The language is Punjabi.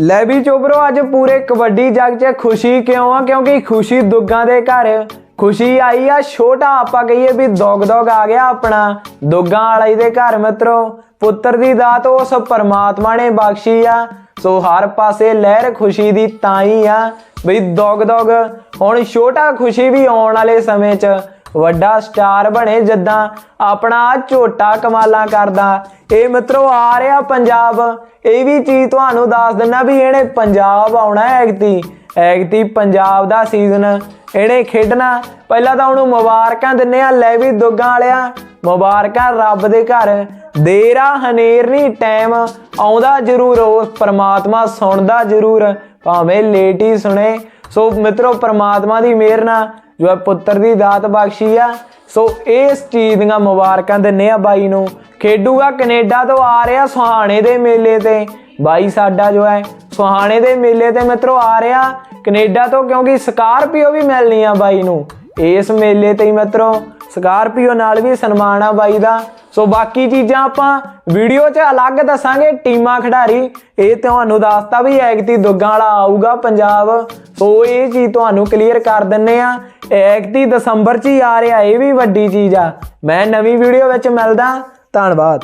ਲੈ ਵੀ ਚੋਬਰੋ ਅੱਜ ਪੂਰੇ ਕਬੱਡੀ ਜਗ 'ਚ ਖੁਸ਼ੀ ਕਿਉਂ ਆ? ਕਿਉਂਕਿ ਖੁਸ਼ੀ ਦੁੱਗਾਂ ਦੇ ਘਰ। ਖੁਸ਼ੀ ਆਈ ਆ, ਛੋਟਾ ਆਪਾਂ ਕਹੀਏ ਵੀ ਦੋਗ ਦੋਗ ਆ ਗਿਆ ਆਪਣਾ। ਦੁੱਗਾਂ ਵਾਲੇ ਦੇ ਘਰ ਮਿੱਤਰੋ, ਪੁੱਤਰ ਦੀ ਦਾਤ ਉਸ ਪਰਮਾਤਮਾ ਨੇ ਬਖਸ਼ੀ ਆ। ਸੋ ਹਰ ਪਾਸੇ ਲਹਿਰ ਖੁਸ਼ੀ ਦੀ ਤਾਂ ਹੀ ਆ ਬਈ ਦੋਗ ਦੋਗ। ਹੁਣ ਛੋਟਾ ਖੁਸ਼ੀ ਵੀ ਆਉਣ ਵਾਲੇ ਸਮੇਂ 'ਚ ਵੱਡਾ ਸਟਾਰ ਬਣੇ ਜਦਾਂ ਆਪਣਾ ਝੋਟਾ ਕਮਾਲਾਂ ਕਰਦਾ। ਇਹ ਮਿੱਤਰੋ ਆ ਰਿਹਾ ਪੰਜਾਬ। ਇਹ ਵੀ ਚੀਜ਼ ਤੁਹਾਨੂੰ ਦੱਸ ਦਿੰਨਾ ਵੀ ਇਹਨੇ ਪੰਜਾਬ ਆਉਣਾ ਐਗਤੀ ਐਗਤੀ ਪੰਜਾਬ ਦਾ ਸੀਜ਼ਨ ਇਹਨੇ ਖੇਡਣਾ। ਪਹਿਲਾਂ ਤਾਂ ਉਹਨੂੰ ਮੁਬਾਰਕਾਂ ਦਿੰਨੇ ਆ ਲੈ ਵੀ ਦੁੱਗਾਂ ਵਾਲਿਆ। ਮੁਬਾਰਕਾਂ ਰੱਬ ਦੇ ਘਰ। ਦੇਰਾ ਹਨੇਰ ਨਹੀਂ ਟਾਈਮ ਆਉਂਦਾ ਜ਼ਰੂਰ, ਉਹ ਪ੍ਰਮਾਤਮਾ ਸੁਣਦਾ ਜ਼ਰੂਰ। ਭਾਵੇਂ ਲੇਟ ਹੀ ਸੁਣੇ। ਸੋ ਮਿੱਤਰੋ ਪ੍ਰਮਾਤਮਾ ਦੀ ਮਿਹਰ ਨਾਲ ਜੋ ਹੈ ਪੁੱਤਰ ਦੀ ਦਾਤ ਬਖਸ਼ੀ ਆ। ਸੋ ਇਸ ਚੀਜ਼ ਦੀਆਂ ਮੁਬਾਰਕਾਂ ਦਿੰਨੇ ਆ ਬਾਈ ਨੂੰ। ਖੇਡੂਗਾ ਕੈਨੇਡਾ ਤੋਂ ਆ ਰਿਹਾ ਸੁਹਾਣੇ ਦੇ ਮੇਲੇ ਤੇ। ਬਾਈ ਸਾਡਾ ਜੋ ਹੈ ਸੁਹਾਣੇ ਦੇ ਮੇਲੇ ਤੇ ਮਿੱਤਰੋ ਆ ਰਿਹਾ ਕੈਨੇਡਾ ਤੋਂ, ਕਿਉਂਕਿ ਸਕਾਰਪੀਓ ਵੀ ਮਿਲਣੀ ਆ ਬਾਈ ਨੂੰ। ਇਸ ਮੇਲੇ ਤੇ ਹੀ ਮਿੱਤਰੋ, ਸਕਾਰਪੀਓ ਨਾਲ ਵੀ ਸਨਮਾਨ ਆ ਬਾਈ ਦਾ। ਸੋ ਬਾਕੀ ਚੀਜ਼ਾਂ ਆਪਾਂ ਵੀਡੀਓ 'ਚ ਅਲੱਗ ਦੱਸਾਂਗੇ, ਟੀਮਾਂ ਖਿਡਾਰੀ। ਇਹ ਤੁਹਾਨੂੰ ਦੱਸਤਾ ਵੀ ਐਗਤੀ ਦੁੱਗਾਂ ਵਾਲਾ ਆਊਗਾ ਪੰਜਾਬ। ਉਹ ਇਹ ਚੀਜ਼ ਤੁਹਾਨੂੰ ਕਲੀਅਰ ਕਰ ਦਿੰਨੇ ਆ। ਐਗਤੀ ਦਸੰਬਰ 'ਚ ਹੀ ਆ ਰਿਹਾ, ਇਹ ਵੀ ਵੱਡੀ ਚੀਜ਼ ਆ। ਮੈਂ ਨਵੀਂ ਵੀਡੀਓ ਵਿੱਚ ਮਿਲਦਾ। ਧੰਨਵਾਦ।